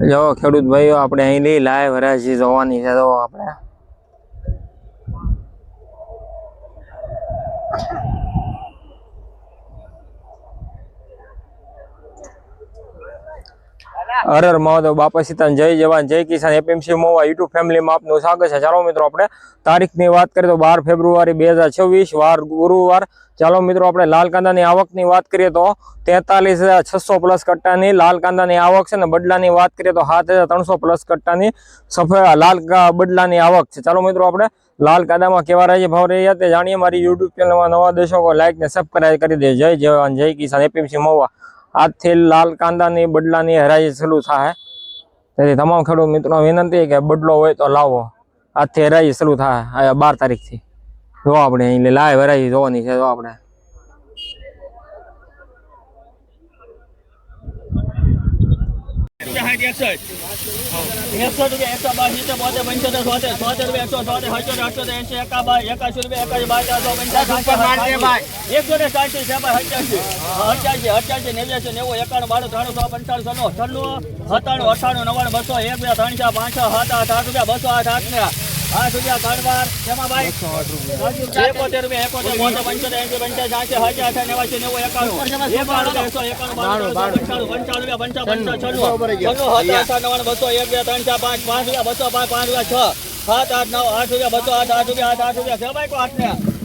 જો ખેડૂત ભાઈઓ આપણે અહીં લઈ લાય વરાજી જોવાની છે. તો આપણે હર હર મહાદેવ, બાપા સીતાન જય જવાન, જય કિસાન, એપીએમસી મોવા યુટ્યુબ ફેમિલીમાં આપનું સ્વાગત છે. ચાલો મિત્રો આપણે તારીખની વાત કરીએ તો બાર ફેબ્રુઆરી બે હજાર છવ્વીસ, વાર ગુરુવાર. ચાલો મિત્રો આપણે લાલ કાંદાની આવકની વાત કરીએ તો તેતાલીસ હજાર છસો પ્લસ કટ્ટાની લાલ કાંદાની આવક છે ને બદલાની વાત કરીએ તો સાત હજાર ત્રણસો પ્લસ કટ્ટાની સફેદ લાલ બદલાની આવક છે. ચાલો મિત્રો આપણે લાલ કાંદામાં કેવા રાજ્ય ભાવ રહ્યા તે જાણીએ. મારી યુટ્યુબ ચેનલમાં નવા દર્શકો લાઈક ને સબસ્ક્રાઈબ કરી દે જય જવાન, જય કિસાન, એપીએમસી મોવા. આજથી લાલ કાંદાની બદલાની હરાજી સલું થાય તેથી તમામ ખેડૂત મિત્રો વિનંતી કે બદલો હોય તો લાવો. આજથી હરાજી સલું થાય બાર તારીખથી. જો આપણે અહીં લાઈવ હરાજી જોવાની છે, જો આપણે. સાઠ એકસઠ એકસો રૂપિયા એકસો બાસી સિત્તેર બોતેર એકસો સોતેર પંચાસી છે ભાઈ અઠ્યાસી અઠ્યાસી અઠ્યાસી નેવ્યાસી નેવું એકાણું બાણું ત્રાણું સો પંચાણું સન્નું છન્નું સત્તાણું અઠાણું નવ્વાણું બસો એક બે ત્રણ ચાર પાંચ છ સાત આઠ આઠ રૂપિયા, બસો આઠ આઠ ને. આઠ રૂપિયા ત્રણ બાર શેમાં ભાઈ? એકોતેર રૂપિયા એકોતેર બોતેર પંચોતેર એંસી પંચાસી સાઠી હાજી અઠા નેવાસી નેવું એકાણું એકાણું એકસો એકાણું પંચાણું પંચાણું રૂપિયા પંચા પંચાવન છન્નું. છન્નું હતા અઠા નવ્વાણું બસો એક બે ત્રણ ચાર પાંચ પાંચ રૂપિયા બસો પાંચ પાંચ રૂપિયા છ. સાત આઠ નવ આઠ રૂપિયા બસો આઠ આઠ રૂપિયા આઠ આઠ રૂપિયા. છે ભાઈ આઠ ને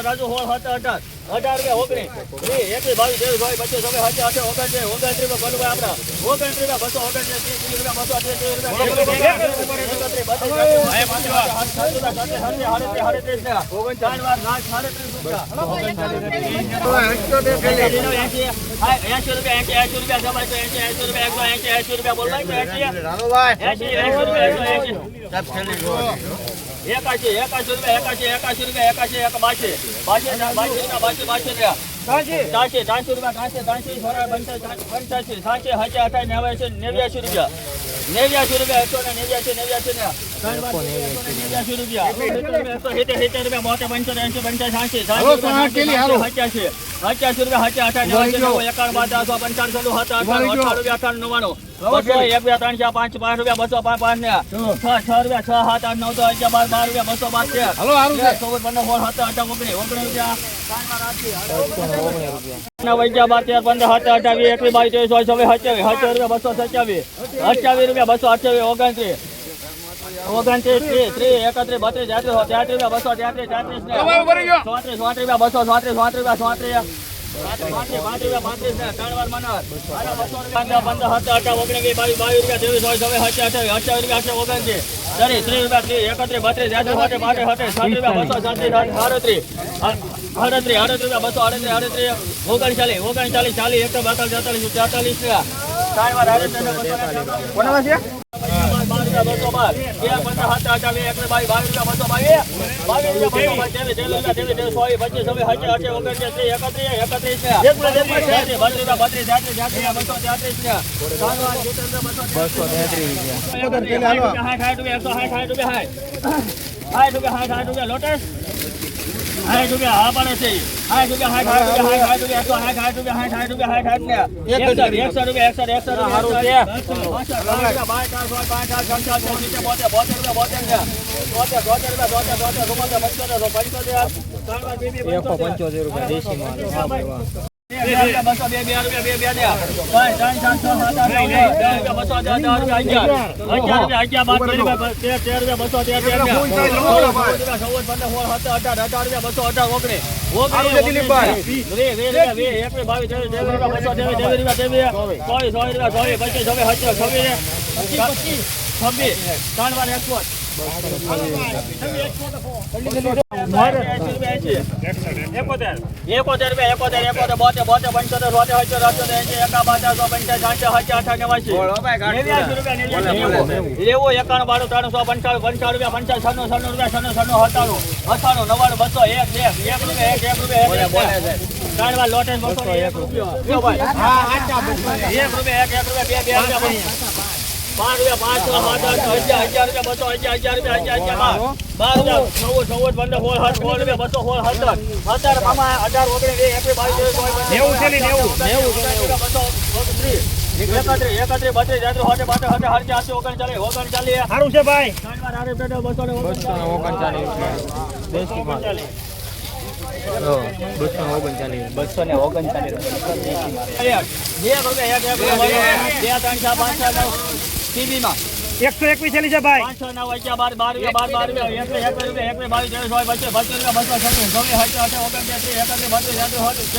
રાજુ હોળ હતા અઢાર અઢાર રૂપિયા ઓગણીસ વીસ એકવીસ બાવીસ ત્રેવીસ બાવીસ પચીસ છવ્વીસ સત્તર અઠાર ઓગણત્રીસ ઓગણત્રીસ રૂપિયા ભલું આપણા ઓગણત્રીસ રૂપિયા બસો ઓગણત્રીસ ત્રીસ ત્રીસ રૂપિયા બસો ત્રીસ રૂપિયા સાડત્રીસ રૂપિયા રૂપિયા રૂપિયા રૂપિયા રૂપિયા રૂપિયા એકાશી એકાશી રૂપિયા એકાશી એકાશી રૂપિયા એકાશી એક બાશી બાશી બાશી રૂપિયા. બાશી બાશી રૂપિયા ચારસી ચારસી રૂપિયા ચારસી ચારસી પંચાસી પંચાસી સાતસી સાતસી નેવ્યાસી નેવ્યાસી રૂપિયા. નેવ્યાસી રૂપિયા એકસો ને નેવ્યાસી નેવ્યાસી નેવ્યાસી રૂપિયા. એકસો સિત્તેર સિત્તેર રૂપિયા બોતેર પંચોતેર એંશી પંચાસી સાઠી અઠ્યાસી અઠ્યાસી રૂપિયા અઠાણું અઠાણું રૂપિયા અઠાણું નવ્વાણું. બસો એક બે ત્રણ ચાર પાંચ પાંચ રૂપિયા બસો પાંચ પાંચ ને છ છ રૂપિયા છ સાત આઠ નવ દસ અગિયાર બાર બાર રૂપિયા બસો બાર તેર તેર, ચૌદ પંદર સોળ સત્તર અઢાર ઓગણીસ ઓગણીસ રૂપિયા નવ બાર તેર પંદર સત્તર અઠાવીસ એકવીસ બાવીસ ત્રેવીસ ચોવીસ છવ્વીસ સત્યાવીસ સત્યાવીસ રૂપિયા બસો સત્યાવીસ અઠ્યાવીસ રૂપિયા બસો અઠ્યાવીસ ઓગણત્રીસ ઓગણત્રીસ ત્રીસ ત્રીસ એકત્રીસ બત્રીસ તેત્રીસ તેત્રીસ રૂપિયા બસો તેત્રીસ તેત્રીસ ચોત્રીસ ચોત્રીસ રૂપિયા બસો ચોત્રીસ ચોત્રીસ રૂપિયા ચોત્રીસ ઓગણચાલીસ ઓગણચાલીસ ચાલીસ એકસો બેતાલીસ ચાલીસ તેતાલીસ રૂપિયા ને બસો બાર બે પંદર સાત અઢાર વીસ એકવીસ બાવીસ બાવીસ રૂપિયા બસો બાવીસ રૂપિયા બસો રૂપિયા પચીસ ઓગણત્રીસ એકત્રીસ એકત્રીસ બત્રીસ બત્રીસ તેત્રીસ તેત્રીસ બસો તેત્રીસ બસો તેત્રીસ સાઠ સાઠ રૂપિયા એકસો સાઠ રૂપિયા સાઠ રૂપિયા સાઠ સાઠ રૂપિયા લોટસ સાઠ રૂપિયા હા પડે છે. સાઠ રૂપિયા સાઠ રૂપિયા સાઠ રૂપિયા એકસો સાઠ રૂપિયા સાઠ રૂપિયા સાઠ એકસઠ એકસઠ રૂપિયા એકસઠ એકસઠ રૂપિયા. રૂપિયા ચાર સોળ પાંચ ચાર છ ચાર બોતેર બોતેર રૂપિયા બોતેર બોતેર બોતેર રૂપિયા બોતેર બોતેર રૂપિયા પંચોતેર પંચોતેર. રૂપિયા દેશી બસો બે બે રૂપિયા ત્રણ છ સાત આઠ બસો અગિયાર તેર તેર રૂપિયા બસો તેર તેર રૂપિયા ચૌદ પંદર સોળ સત્તર અઢાર અઢાર રૂપિયા બસો અઢાર ઓગણીસ છવ્વીસ ત્રણ વાર એકસો એકોતેર બે એકોતેર એકોતેર બોતેર એકા રૂપિયા નેવું એકાણું બાણું ત્રણસો પંચાણું પંચાણું રૂપિયા પંચાણું છન્નું છન્નું રૂપિયા છન્નું છન્નું સત્તાણું અઠાણું નવ્વાણું બસો એક બે એક રૂપિયા એક એક રૂપિયા એક એક ત્રણ વાર લોટે એક રૂપિયા એક રૂપિયા એક એક રૂપિયા બે બે રૂપિયા બસો. પાંચ રૂપિયા પાંચ છ સાત આઠ નવ, અગિયાર અગિયાર રૂપિયા બસો અગિયાર અગિયાર રૂપિયા અગિયાર બાર. બાર રૂપિયા ચૌદ ચૌદ પંદર સોળ સાત સોળ રૂપિયા બસો સોળ સત્તર. હજાર મામા અઢાર ઓગણીસ વીસ એકવીસ બાવીસ નેવું છે નેવું નેવું બસો ઓગણચાલીસ સારું છે ભાઈ. બસો ને ઓગણચાલીસ. રૂપિયા બસો ને ઓગણચાલીસ. ને રૂપિયા રૂપિયા બે ત્રણ ચાર પાંચ છ ટીવીમાં એકસો એકવીસ ચાલી છે ભાઈ પાંચસો નવ અગિયાર બાર બાર બાર બાર રૂપિયા એકવીસ બાવીસ ચોવીસ પચીસ પચીસ બસો છત્રીસ ચોવીસ હજાર અઠાર ઓગણત્રીસ એકત્રીસ બત્રીસ તેત્રીસ હોત્રીસ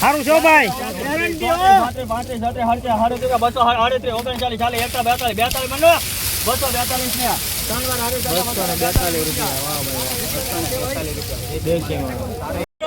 સારું છો ભાઈ પાંત્રીસ પાંત્રીસ છત્રીસ બસો અડત્રીસ ઓગણચાલીસ ચાલીસ એકતા બેતાલીસ બેતાલીસ બનો બસો બેતાલીસ ને ત્રણ વાર બસો બેતાલીસ રૂપિયા,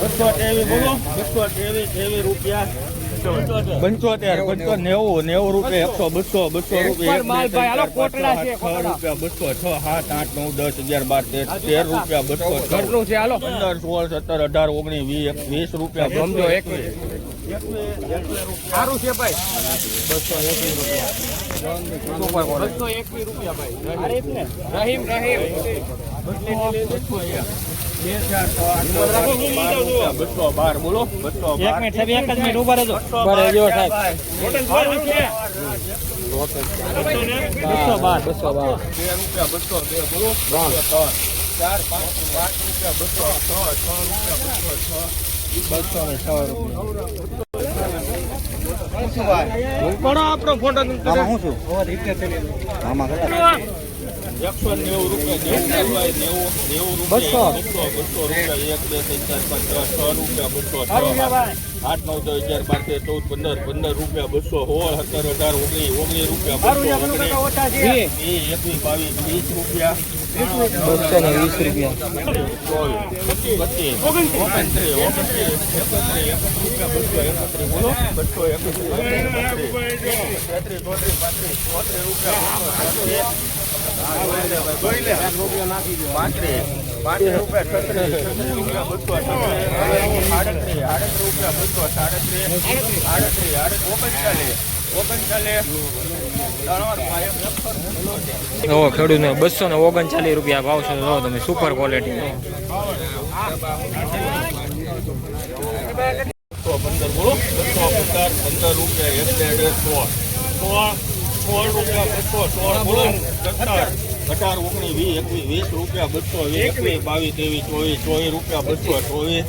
બસો, ત્રેવીસ બોલો બસો ત્રેવીસ રૂપિયા. પંચોતેર. પંચો નેવું. નેવું રૂપિયા એકસો બસો. બસો રૂપિયા. એક, છ, છ રૂપિયા બસો છ સાત આઠ નવ દસ અગિયાર બાર તેર તેર રૂપિયા બસો છ. પંદર સોળ સત્તર અઢાર ઓગણીસ વીસ વીસ. રૂપિયા. સમજો એકવીસ બસો બાર બોલો બસો એક મિનિટ સાહેબ એક જ મિનિટ ઊભા રહેજો બસો બાર બસો બાર બે રૂપિયા. બસો બે બોલો બસો ત્રણ ચાર પાંચ પાંચ રૂપિયા બસો છ? છ રૂપિયા બસો છ બસો ને છ એકસો નેવું રૂપિયા નેવું નેવું રૂપિયા બસો. બસો રૂપિયા એક બે ત્રણ ચાર પાંચ છ છ રૂપિયા બસો છ આઠ નવ દસ અગિયાર બાર તેર ચૌદ પંદર પંદર રૂપિયા બસો સોળ સત્તર અઢાર ઓગણીસ ઓગણીસ રૂપિયા બસો એકવીસ બાવીસ વીસ રૂપિયા. બસો ને વીસ રૂપિયા. પાંત્રીસ રૂપિયા બસો ને ઓગણચાલીસ રૂપિયા ભાવ છે જો તમે સુપર ક્વોલિટી પંદર બોલો પંદર રૂપિયા અઢાર સોળ રૂપિયા બસો સોળ બોલો અઢાર ઓગણીસ વીસ એકવીસ વીસ રૂપિયા બસો વીસ એકવીસ. બાવીસ ત્રેવીસ ચોવીસ ચોવીસ રૂપિયા બસો ચોવીસ.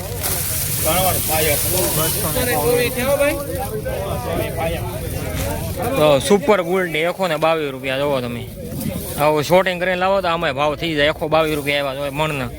તો સુપર ગોલ્ડ એકો ને બાવીસ રૂપિયા જોવો તમે. આવું શોર્ટિંગ કરીને લાવો તો આમાં ભાવ થઈ જાય. એકો બાવીસ રૂપિયા આવ્યા જો મણના.